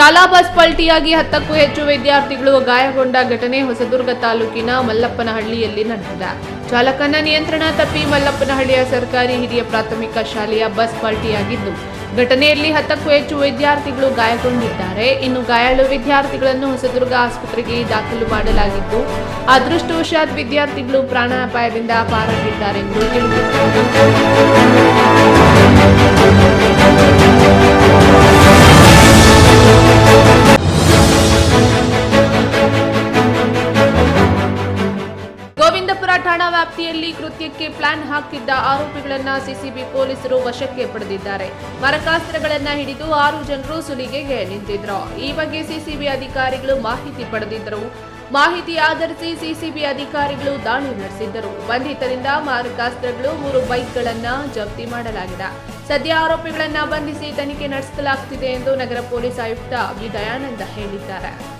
ಶಾಲಾ ಬಸ್ ಪಲ್ಟಿಯಾಗಿ ಹತ್ತಕ್ಕೂ ಹೆಚ್ಚು ವಿದ್ಯಾರ್ಥಿಗಳು ಗಾಯಗೊಂಡ ಘಟನೆ ಹೊಸದುರ್ಗ ತಾಲೂಕಿನ ಮಲ್ಲಪ್ಪನಹಳ್ಳಿಯಲ್ಲಿ ನಡೆದಿದೆ. ಚಾಲಕನ ನಿಯಂತ್ರಣ ತಪ್ಪಿ ಮಲ್ಲಪ್ಪನಹಳ್ಳಿಯ ಸರ್ಕಾರಿ ಹಿರಿಯ ಪ್ರಾಥಮಿಕ ಶಾಲೆಯ ಬಸ್ ಪಲ್ಟಿಯಾಗಿದ್ದು, ಘಟನೆಯಲ್ಲಿ ಹತ್ತಕ್ಕೂ ಹೆಚ್ಚು ವಿದ್ಯಾರ್ಥಿಗಳು ಗಾಯಗೊಂಡಿದ್ದಾರೆ. ಇನ್ನು ಗಾಯಾಳು ವಿದ್ಯಾರ್ಥಿಗಳನ್ನು ಹೊಸದುರ್ಗ ಆಸ್ಪತ್ರೆಗೆ ದಾಖಲು ಮಾಡಲಾಗಿದ್ದು, ಅದೃಷ್ಟವಶಾತ್ ವಿದ್ಯಾರ್ಥಿಗಳು ಪ್ರಾಣಾಪಾಯದಿಂದ ಪಾರಾಗಿದ್ದಾರೆ ಎಂದು ಪೊಲೀಸರು ವಶಕ್ಕೆ ಪಡೆದಿದ್ದಾರೆ. ಮರಕಾಸ್ತ್ರಗಳನ್ನ ಹಿಡಿದು ಆರು ಜನರು ಸುಲಿಗೆಗೆ ನಿಂತಿದ್ರು. ಈ ಬಗ್ಗೆ ಸಿಸಿಬಿ ಅಧಿಕಾರಿಗಳು ಮಾಹಿತಿ ಪಡೆದಿದ್ದರು. ಮಾಹಿತಿ ಆಧರಿಸಿ ಸಿಸಿಬಿ ಅಧಿಕಾರಿಗಳು ದಾಳಿ ನಡೆಸಿದ್ದರು. ಬಂಧಿತರಿಂದ ಮಾರಕಾಸ್ತ್ರಗಳು ಮೂರು ಬೈಕ್ಗಳನ್ನ ಜಪ್ತಿ ಮಾಡಲಾಗಿದೆ. ಸದ್ಯ ಆರೋಪಿಗಳನ್ನ ಬಂಧಿಸಿ ತನಿಖೆ ನಡೆಸಲಾಗುತ್ತಿದೆ ಎಂದು ನಗರ ಪೊಲೀಸ್ ಆಯುಕ್ತ ವಿದಯಾನಂದ ಹೇಳಿದ್ದಾರೆ.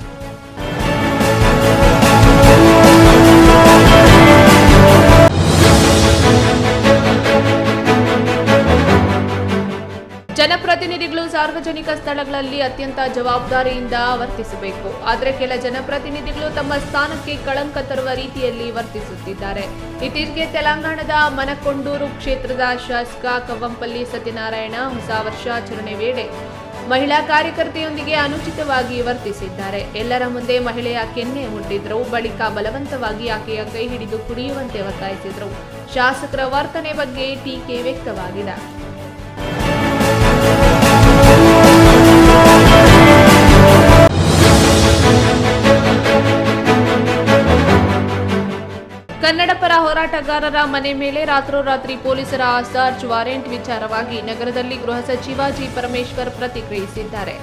ಜನಪ್ರತಿನಿಧಿಗಳು ಸಾರ್ವಜನಿಕ ಸ್ಥಳಗಳಲ್ಲಿ ಅತ್ಯಂತ ಜವಾಬ್ದಾರಿಯಿಂದ ವರ್ತಿಸಬೇಕು. ಆದರೆ ಕೆಲ ಜನಪ್ರತಿನಿಧಿಗಳು ತಮ್ಮ ಸ್ಥಾನಕ್ಕೆ ಕಳಂಕ ತರುವ ರೀತಿಯಲ್ಲಿ ವರ್ತಿಸುತ್ತಿದ್ದಾರೆ. ಇತ್ತೀಚೆಗೆ ತೆಲಂಗಾಣದ ಮನಕೊಂಡೂರು ಕ್ಷೇತ್ರದ ಶಾಸಕ ಕವ್ವಂಪಲ್ಲಿ ಸತ್ಯನಾರಾಯಣ ಹೊಸ ವರ್ಷಾಚರಣೆ ವೇಳೆ ಮಹಿಳಾ ಕಾರ್ಯಕರ್ತೆಯೊಂದಿಗೆ ಅನುಚಿತವಾಗಿ ವರ್ತಿಸಿದ್ದಾರೆ. ಎಲ್ಲರ ಮುಂದೆ ಮಹಿಳೆಯ ಕೆನ್ನೆ ಮುಟ್ಟಿದ್ರು, ಬಳಿಕ ಬಲವಂತವಾಗಿ ಆಕೆಯ ಕೈ ಹಿಡಿದು ಕುಡಿಯುವಂತೆ ಒತ್ತಾಯಿಸಿದ್ರು. ಶಾಸಕರ ವರ್ತನೆ ಬಗ್ಗೆ ಟೀಕೆ ವ್ಯಕ್ತವಾಗಿದೆ. ಹೋರಾಟಗಾರರ ಮನೆ ಮೇಲೆ ರಾತ್ರೋರಾತ್ರಿ ಪೊಲೀಸರ ಸರ್ಚ್ ವಾರೆಂಟ್ ವಿಚಾರವಾಗಿ ನಗರದಲ್ಲಿ ಗೃಹ ಸಚಿವ ಜಿ ಪರಮೇಶ್ವರ್ ಪ್ರತಿಕ್ರಿಯಿಸಿದ್ದಾರೆ.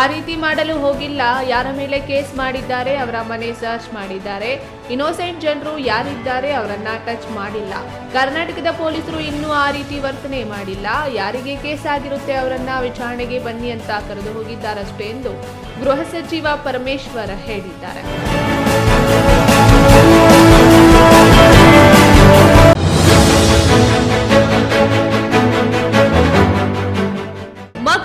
ಆ ರೀತಿ ಮಾಡಲು ಹೋಗಿಲ್ಲ. ಯಾರ ಮೇಲೆ ಕೇಸ್ ಮಾಡಿದ್ದಾರೆ, ಅವರ ಮನೆ ಸರ್ಚ್ ಮಾಡಿದ್ದಾರೆ. ಇನ್ನೋಸೆಂಟ್ ಜನರು ಯಾರಿದ್ದಾರೆ ಅವರನ್ನ ಟಚ್ ಮಾಡಿಲ್ಲ. ಕರ್ನಾಟಕದ ಪೊಲೀಸರು ಇನ್ನೂ ಆ ರೀತಿ ವರ್ತನೆ ಮಾಡಿಲ್ಲ. ಯಾರಿಗೆ ಕೇಸ್ ಆಗಿರುತ್ತೆ ಅವರನ್ನ ವಿಚಾರಣೆಗೆ ಬನ್ನಿ ಅಂತ ಕರೆದು ಹೋಗಿದ್ದಾರಷ್ಟೇ ಎಂದು ಗೃಹ ಸಚಿವ ಪರಮೇಶ್ವರ್ ಹೇಳಿದ್ದಾರೆ.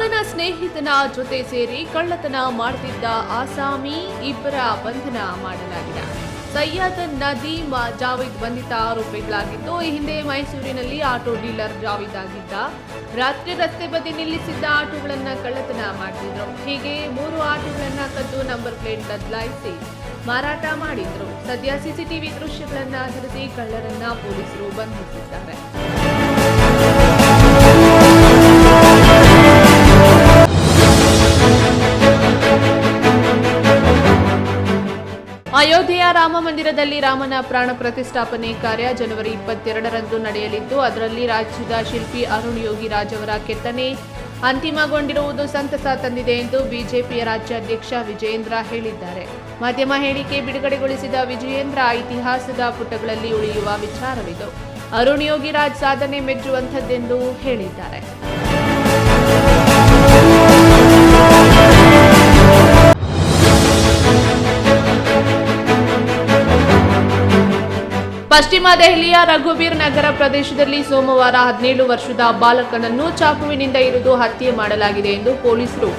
ಮಗನ ಸ್ನೇಹಿತನ ಜೊತೆ ಸೇರಿ ಕಳ್ಳತನ ಮಾಡುತ್ತಿದ್ದ ಆಸಾಮಿ ಇಬ್ಬರ ಬಂಧನ ಮಾಡಲಾಗಿದೆ. ಸಯ್ಯದ್ ನದೀಮ್ ಜಾವೇದ್ ಬಂಧಿತ ಆರೋಪಿಗಳಾಗಿದ್ದು, ಈ ಹಿಂದೆ ಮೈಸೂರಿನಲ್ಲಿ ಆಟೋ ಡೀಲರ್ ಜಾವೇದ್ ಆಗಿದ್ದ, ರಾತ್ರಿ ರಸ್ತೆ ಬದಿ ನಿಲ್ಲಿಸಿದ್ದ ಆಟೋಗಳನ್ನು ಕಳ್ಳತನ ಮಾಡಿದ್ರು ಹೀಗೆ ಮೂರು ಆಟೋಗಳನ್ನ ಕದ್ದು ನಂಬರ್ ಪ್ಲೇಟ್ ಬದಲಾಯಿಸಿ ಮಾರಾಟ ಮಾಡಿದ್ರು. ಸದ್ಯ ಸಿಸಿಟಿವಿ ದೃಶ್ಯಗಳನ್ನು ಆಧರಿಸಿ ಕಳ್ಳರನ್ನ ಪೊಲೀಸರು ಬಂಧಿಸಿದ್ದಾರೆ. ರಾಮ ಮಂದಿರದಲ್ಲಿ ರಾಮನ ಪ್ರಾಣ ಪ್ರತಿಷ್ಠಾಪನೆ ಕಾರ್ಯ ಜನವರಿ ಇಪ್ಪತ್ತೆರಡರಂದು ನಡೆಯಲಿದ್ದು, ಅದರಲ್ಲಿ ರಾಜ್ಯದ ಶಿಲ್ಪಿ ಅರುಣ್ ಯೋಗಿ ರಾಜ್ ಅವರ ಕೆತ್ತನೆ ಅಂತಿಮಗೊಂಡಿರುವುದು ಸಂತಸ ತಂದಿದೆ ಎಂದು ಬಿಜೆಪಿಯ ರಾಜ್ಯಾಧ್ಯಕ್ಷ ವಿಜಯೇಂದ್ರ ಹೇಳಿದ್ದಾರೆ. ಮಾಧ್ಯಮ ಹೇಳಿಕೆ ಬಿಡುಗಡೆಗೊಳಿಸಿದ ವಿಜಯೇಂದ್ರ, ಇತಿಹಾಸದ ಪುಟಗಳಲ್ಲಿ ಉಳಿಯುವ ವಿಚಾರವಿದು. ಅರುಣ್ ಯೋಗಿರಾಜ್ ಸಾಧನೆ ಮೆಚ್ಚುವಂಥದ್ದೆಂದು ಹೇಳಿದ್ದಾರೆ. ಪಶ್ಚಿಮ ದೆಹಲಿಯ ರಘುಬೀರ್ ನಗರ ಪ್ರದೇಶದಲ್ಲಿ ಸೋಮವಾರ ಹದಿನೇಳು ವರ್ಷದ ಬಾಲಕನನ್ನು ಚಾಕುವಿನಿಂದ ಇರಿದು ಹತ್ಯೆ ಮಾಡಲಾಗಿದೆ ಎಂದು ಪೊಲೀಸರು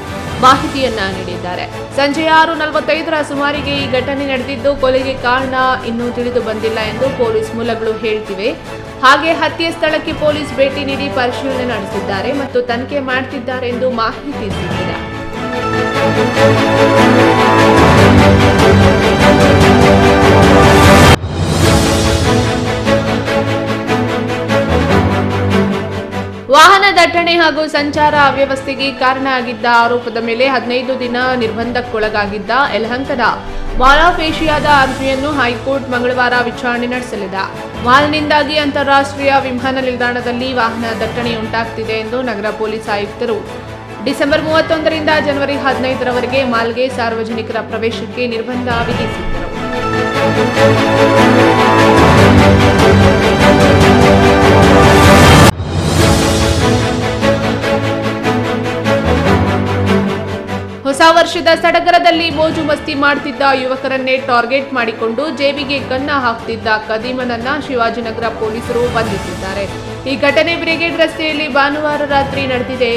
ಮಾಹಿತಿಯನ್ನ ನೀಡಿದ್ದಾರೆ. ಸಂಜೆ ಆರು ನಲವತ್ತೈದರ ಸುಮಾರಿಗೆ ಈ ಘಟನೆ ನಡೆದಿದ್ದು, ಕೊಲೆಗೆ ಕಾರಣ ಇನ್ನೂ ತಿಳಿದು ಬಂದಿಲ್ಲ ಎಂದು ಪೊಲೀಸ್ ಮೂಲಗಳು ಹೇಳ್ತಿವೆ. ಹಾಗೆ ಹತ್ಯೆ ಸ್ಥಳಕ್ಕೆ ಪೊಲೀಸ್ ಭೇಟಿ ನೀಡಿ ಪರಿಶೀಲನೆ ನಡೆಸಿದ್ದಾರೆ ಮತ್ತು ತನಿಖೆ ಮಾಡುತ್ತಿದ್ದಾರೆ ಎಂದು ಮಾಹಿತಿ ಸಿಕ್ಕಿದೆ. ದಟ್ಟಣೆ ಹಾಗೂ ಸಂಚಾರ ಅವ್ಯವಸ್ಥೆಗೆ ಕಾರಣ ಆಗಿದ್ದ ಆರೋಪದ ಮೇಲೆ ಹದಿನೈದು ದಿನ ನಿರ್ಬಂಧಕ್ಕೊಳಗಾಗಿದ್ದ ಯಲಹಂಕದ ಮಾಲ್ ಆಫ್ ಏಷಿಯಾದ ಅರ್ಜಿಯನ್ನು ಹೈಕೋರ್ಟ್ ಮಂಗಳವಾರ ವಿಚಾರಣೆ ನಡೆಸಲಿದೆ. ಮಾಲ್ನಿಂದಾಗಿ ಅಂತಾರಾಷ್ಟ್ರೀಯ ವಿಮಾನ ನಿಲ್ದಾಣದಲ್ಲಿ ವಾಹನ ದಟ್ಟಣೆ ಉಂಟಾಗ್ತಿದೆ ಎಂದು ನಗರ ಪೊಲೀಸ್ ಆಯುಕ್ತರು. ಡಿಸೆಂಬರ್ ಮೂವತ್ತೊಂದರಿಂದ ಜನವರಿ ಹದಿನೈದರವರೆಗೆ ಮಾಲ್ಗೆ ಸಾರ್ವಜನಿಕರ ಪ್ರವೇಶಕ್ಕೆ ನಿರ್ಬಂಧ ವಿಧಿಸಿದ್ದರು. ವರ್ಷದ ಸಡಗರದಲ್ಲಿ ಮೋಜು ಮಸ್ತಿ ಮಾಡ್ತಿದ್ದ ಯುವಕರನ್ನೇ ಟಾರ್ಗೆಟ್ ಮಾಡಿಕೊಂಡು ಜೇಬಿಗೆ ಗನ್ನ ಹಾಕ್ತಿದ್ದ ಕದೀಮನನ್ನ ಶಿವಾಜಿನಗರ ಪೊಲೀಸರು ಬಂಧಿಸಿದ್ದಾರೆ. ಈ ಘಟನೆ ಬ್ರಿಗೇಡ್ ರಸ್ತೆಯಲ್ಲಿ ಭಾನುವಾರ ರಾತ್ರಿ ನಡೆದಿದೆ.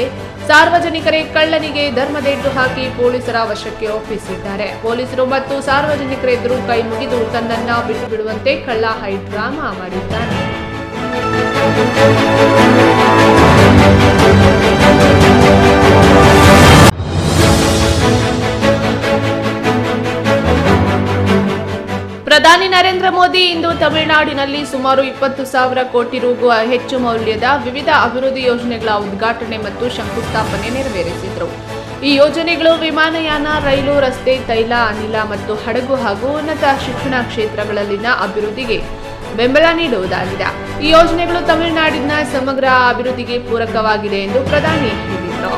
ಸಾರ್ವಜನಿಕರೇ ಕಳ್ಳನಿಗೆ ಧರ್ಮದೇಟು ಹಾಕಿ ಪೊಲೀಸರ ವಶಕ್ಕೆ ಒಪ್ಪಿಸಿದ್ದಾರೆ. ಪೊಲೀಸರು ಮತ್ತು ಸಾರ್ವಜನಿಕರೆದುರು ಕೈ ಮುಗಿದು ತನ್ನನ್ನ ಬಿಟ್ಟು ಬಿಡುವಂತೆ ಕಳ್ಳ ಹೈ ಡ್ರಾಮಾ ಪ್ರಧಾನಿ ನರೇಂದ್ರ ಮೋದಿ ಇಂದು ತಮಿಳುನಾಡಿನಲ್ಲಿ ಸುಮಾರು ಇಪ್ಪತ್ತು ಸಾವಿರ ಕೋಟಿ ರುಗೂ ಹೆಚ್ಚು ಮೌಲ್ಯದ ವಿವಿಧ ಅಭಿವೃದ್ಧಿ ಯೋಜನೆಗಳ ಉದ್ಘಾಟನೆ ಮತ್ತು ಶಂಕುಸ್ಥಾಪನೆ ನೆರವೇರಿಸಿದರು. ಈ ಯೋಜನೆಗಳು ವಿಮಾನಯಾನ, ರೈಲು, ರಸ್ತೆ, ತೈಲ, ಅನಿಲ ಮತ್ತು ಹಡಗು ಹಾಗೂ ಉನ್ನತ ಶಿಕ್ಷಣ ಕ್ಷೇತ್ರಗಳಲ್ಲಿನ ಅಭಿವೃದ್ಧಿಗೆ ಬೆಂಬಲ ನೀಡುವುದಾಗಿದೆ. ಈ ಯೋಜನೆಗಳು ತಮಿಳುನಾಡಿನ ಸಮಗ್ರ ಅಭಿವೃದ್ಧಿಗೆ ಪೂರಕವಾಗಿದೆ ಎಂದು ಪ್ರಧಾನಿ ಹೇಳಿದರು.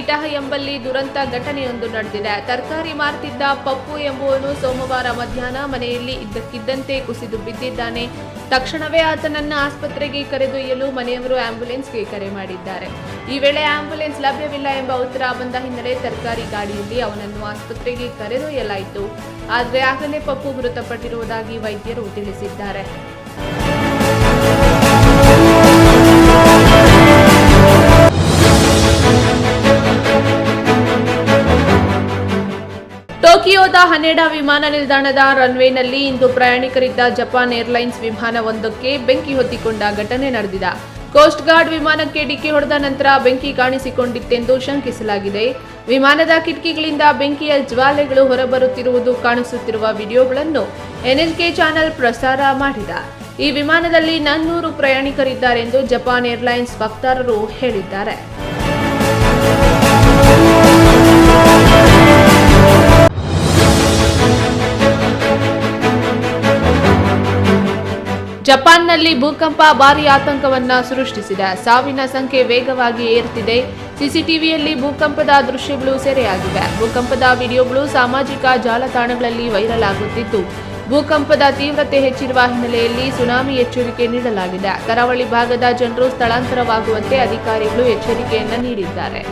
ಇಟಹ ಎಂಬಲ್ಲಿ ದುರಂತ ಘಟನೆಯೊಂದು ನಡೆದಿದೆ. ತರಕಾರಿ ಮಾರ್ತಿದ್ದ ಪಪ್ಪು ಎಂಬುವನು ಸೋಮವಾರ ಮಧ್ಯಾಹ್ನ ಮನೆಯಲ್ಲಿ ಇದ್ದಕ್ಕಿದ್ದಂತೆ ಕುಸಿದು ಬಿದ್ದಿದ್ದಾನೆ. ತಕ್ಷಣವೇ ಆತನನ್ನ ಆಸ್ಪತ್ರೆಗೆ ಕರೆದೊಯ್ಯಲು ಮನೆಯವರು ಆಂಬ್ಯುಲೆನ್ಸ್ಗೆ ಕರೆ ಮಾಡಿದ್ದಾರೆ. ಈ ವೇಳೆ ಆಂಬ್ಯುಲೆನ್ಸ್ ಲಭ್ಯವಿಲ್ಲ ಎಂಬ ಉತ್ತರ ಬಂದ ಹಿನ್ನೆಲೆ ತರಕಾರಿ ಗಾಡಿಯಲ್ಲಿ ಅವನನ್ನು ಆಸ್ಪತ್ರೆಗೆ ಕರೆದೊಯ್ಯಲಾಯಿತು. ಆದರೆ ಆಗಲೇ ಪಪ್ಪು ಮೃತಪಟ್ಟಿರುವುದಾಗಿ ವೈದ್ಯರು ತಿಳಿಸಿದ್ದಾರೆ. ಟೋಕಿಯೋದ ಹನೆಡಾ ವಿಮಾನ ನಿಲ್ದಾಣದ ರನ್ವೇನಲ್ಲಿ ಇಂದು ಪ್ರಯಾಣಿಕರಿದ್ದ ಜಪಾನ್ ಏರ್ಲೈನ್ಸ್ ವಿಮಾನವೊಂದಕ್ಕೆ ಬೆಂಕಿ ಹೊತ್ತಿಕೊಂಡ ಘಟನೆ ನಡೆದಿದೆ. ಕೋಸ್ಟ್ ಗಾರ್ಡ್ ವಿಮಾನಕ್ಕೆ ಡಿಕ್ಕಿ ಹೊಡೆದ ನಂತರ ಬೆಂಕಿ ಕಾಣಿಸಿಕೊಂಡಿತ್ತೆಂದು ಶಂಕಿಸಲಾಗಿದೆ. ವಿಮಾನದ ಕಿಟಕಿಗಳಿಂದ ಬೆಂಕಿಯ ಜ್ವಾಲೆಗಳು ಹೊರಬರುತ್ತಿರುವುದು ಕಾಣಿಸುತ್ತಿರುವ ವಿಡಿಯೋಗಳನ್ನು ಎನ್ಎಲ್ಕೆ ಚಾನೆಲ್ ಪ್ರಸಾರ ಮಾಡಿದ. ಈ ವಿಮಾನದಲ್ಲಿ ನಾನ್ನೂರು ಪ್ರಯಾಣಿಕರಿದ್ದಾರೆಂದು ಜಪಾನ್ ಏರ್ಲೈನ್ಸ್ ವಕ್ತಾರರು ಹೇಳಿದ್ದಾರೆ. ಜಪಾನ್ನಲ್ಲಿ ಭೂಕಂಪ, ಭಾರಿ ಆತಂಕವನ್ನು ಸೃಷ್ಟಿಸಿದೆ. ಸಾವಿನ ಸಂಖ್ಯೆ ವೇಗವಾಗಿ ಏರುತ್ತಿದೆ ಸಿಸಿಟಿವಿಯಲ್ಲಿ ಭೂಕಂಪದ ದೃಶ್ಯಗಳು ಸೆರೆಯಾಗಿವೆ. ಭೂಕಂಪದ ವಿಡಿಯೋಗಳು ಸಾಮಾಜಿಕ ಜಾಲತಾಣಗಳಲ್ಲಿ ವೈರಲ್ ಆಗುತ್ತಿದ್ದು ಭೂಕಂಪದ ತೀವ್ರತೆ ಹೆಚ್ಚಿರುವ ಹಿನ್ನೆಲೆಯಲ್ಲಿ ಸುನಾಮಿ ಎಚ್ಚರಿಕೆ ನೀಡಲಾಗಿದೆ. ಕರಾವಳಿ ಭಾಗದ ಜನರು ಸ್ಥಳಾಂತರವಾಗುವಂತೆ ಅಧಿಕಾರಿಗಳು ಎಚ್ಚರಿಕೆಯನ್ನು ನೀಡಿದ್ದಾರೆ.